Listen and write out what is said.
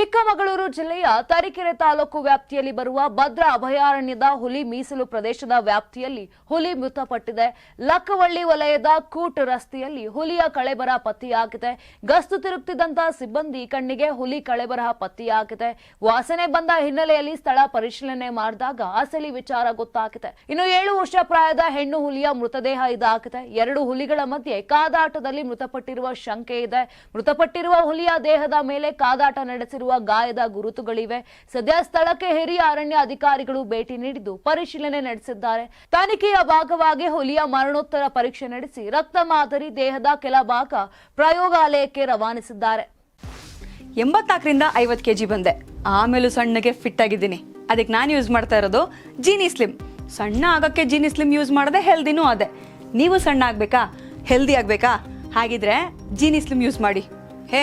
ಚಿಕ್ಕಮಗಳೂರು ಜಿಲ್ಲೆಯ ತರೀಕೆರೆ ತಾಲೂಕು ವ್ಯಾಪ್ತಿಯಲ್ಲಿ ಬರುವ ಭದ್ರಾ ಅಭಯಾರಣ್ಯದ ಹುಲಿ ಮೀಸಲು ಪ್ರದೇಶದ ವ್ಯಾಪ್ತಿಯಲ್ಲಿ ಹುಲಿ ಮೃತಪಟ್ಟಿದೆ. ಲಕ್ಕವಳ್ಳಿ ವಲಯದ ಕೂಟ್ ರಸ್ತೆಯಲ್ಲಿ ಹುಲಿಯ ಕಳೆಬರ ಪತ್ತೆಯಾಗಿದೆ. ಗಸ್ತು ತಿರುಗುತ್ತಿದ್ದಂತಹ ಸಿಬ್ಬಂದಿ ಕಣ್ಣಿಗೆ ಹುಲಿ ಕಳೆಬರಹ ಪತ್ತೆಯಾಗಿದೆ. ವಾಸನೆ ಬಂದ ಹಿನ್ನೆಲೆಯಲ್ಲಿ ಸ್ಥಳ ಪರಿಶೀಲನೆ ಮಾಡಿದಾಗ ಅಸಲಿ ವಿಚಾರ ಗೊತ್ತಾಗಿದೆ. ಇನ್ನು ಏಳು ವರ್ಷ ಪ್ರಾಯದ ಹೆಣ್ಣು ಹುಲಿಯ ಮೃತದೇಹ ಇದಾಗಿದೆ. ಎರಡು ಹುಲಿಗಳ ಮಧ್ಯೆ ಕಾದಾಟದಲ್ಲಿ ಮೃತಪಟ್ಟಿರುವ ಶಂಕೆ ಇದೆ. ಮೃತಪಟ್ಟಿರುವ ಹುಲಿಯ ದೇಹದ ಮೇಲೆ ಕಾದಾಟ ನಡೆಸಿರುವ ಗಾಯದ ಗುರುತುಗಳಿವೆ. ಸದ್ಯ ಸ್ಥಳಕ್ಕೆ ಹಿರಿಯ ಅರಣ್ಯ ಅಧಿಕಾರಿಗಳು ಭೇಟಿ ನೀಡಿದ್ದು ಪರಿಶೀಲನೆ ನಡೆಸಿದ್ದಾರೆ. ತನಿಖೆಯ ಭಾಗವಾಗಿ ಹುಲಿಯ ಮರಣೋತ್ತರ ಪರೀಕ್ಷೆ ನಡೆಸಿ ರಕ್ತ ಮಾದರಿ ದೇಹದ ಕೆಲ ಭಾಗ ಪ್ರಯೋಗಾಲಯಕ್ಕೆ ರವಾನಿಸಿದ್ದಾರೆ. ಎಂಬತ್ನಾಲ್ಕರಿಂದ ಐವತ್ತು ಕೆ ಜಿ ಬಂದೆ. ಆಮೇಲೂ ಸಣ್ಣಗೆ ಫಿಟ್ ಆಗಿದ್ದೀನಿ. ಅದಕ್ಕೆ ನಾನು ಯೂಸ್ ಮಾಡ್ತಾ ಇರೋದು ಜೀನಿ ಸ್ಲಿಮ್ ಸಣ್ಣ ಆಗೋಕ್ಕೆ ಜೀನಿ ಸ್ಲಿಮ್ ಯೂಸ್ ಮಾಡದೆ ಹೆಲ್ದಿನೂ ಅದೇ. ನೀವು ಸಣ್ಣ ಆಗಬೇಕಾ? ಹೆಲ್ದಿ ಆಗಬೇಕಾ? ಹಾಗಿದ್ರೆ ಜೀನಿ ಸ್ಲಿಮ್ ಯೂಸ್ ಮಾಡಿ. ಹೇ